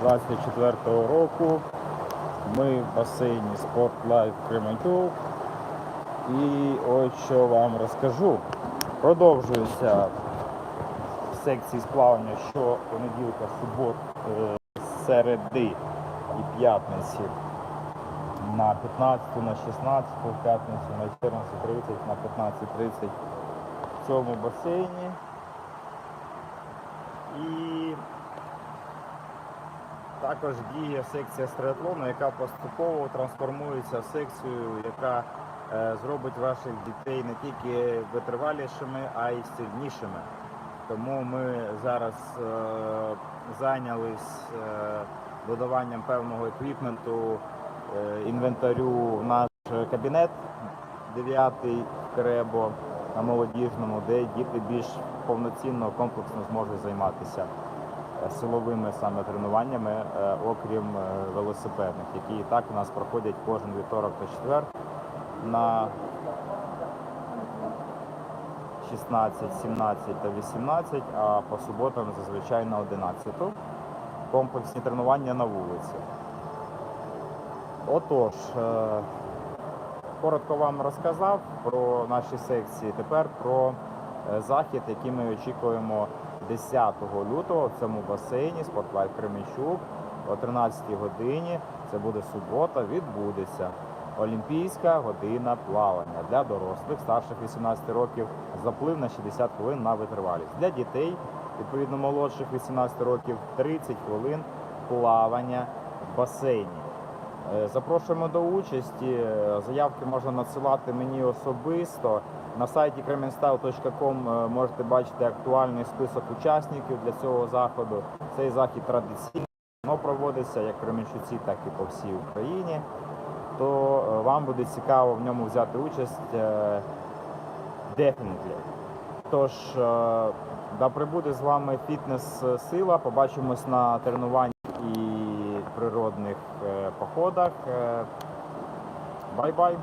24 року. Ми в басейні Sport Life Кременчук. І ось що вам розкажу. Продовжується секції сплавання щопонеділка, субот, е, середи і п'ятниці на 15, на 16, в п'ятницю на 14.30, на 15.30 в цьому басейні. І також діє секція стриатлону, яка поступово трансформується в секцію, яка е, зробить ваших дітей не тільки витривалішими, а й сильнішими. Тому ми зараз е, зайнялись е, додаванням певного еквіпменту, е, інвентарю в наш кабінет 9 Кребо на молодіжному, де діти більш повноцінно, комплексно зможуть займатися силовими саме тренуваннями, е, окрім е, велосипедних, які і так у нас проходять кожен вівторок та четвер на 16, 17 та 18, а по суботам зазвичай на 11. Комплексні тренування на вулиці. Отож, е, коротко вам розказав про наші секції. Тепер про захід, який ми очікуємо 10 лютого в цьому басейні Спортлайф Кременчук о 13 годині. Це буде субота, відбудеться. Олімпійська година плавання для дорослих старших 18 років заплив на 60 хвилин на витривалість. Для дітей, відповідно молодших 18 років, 30 хвилин плавання в басейні. Е, Запрошуємо до участі. Заявки можна надсилати мені особисто. На сайті kremenstyle.com е, можете бачити актуальний список учасників для цього заходу. Цей захід традиційно проводиться як в Кременчуці, так і по всій Україні. То е, вам буде цікаво в ньому взяти участь definitely. Тож, да прибуде з вами фітнес-сила. Побачимось на тренуваннях і природних е, походах. Е, Бай-бай!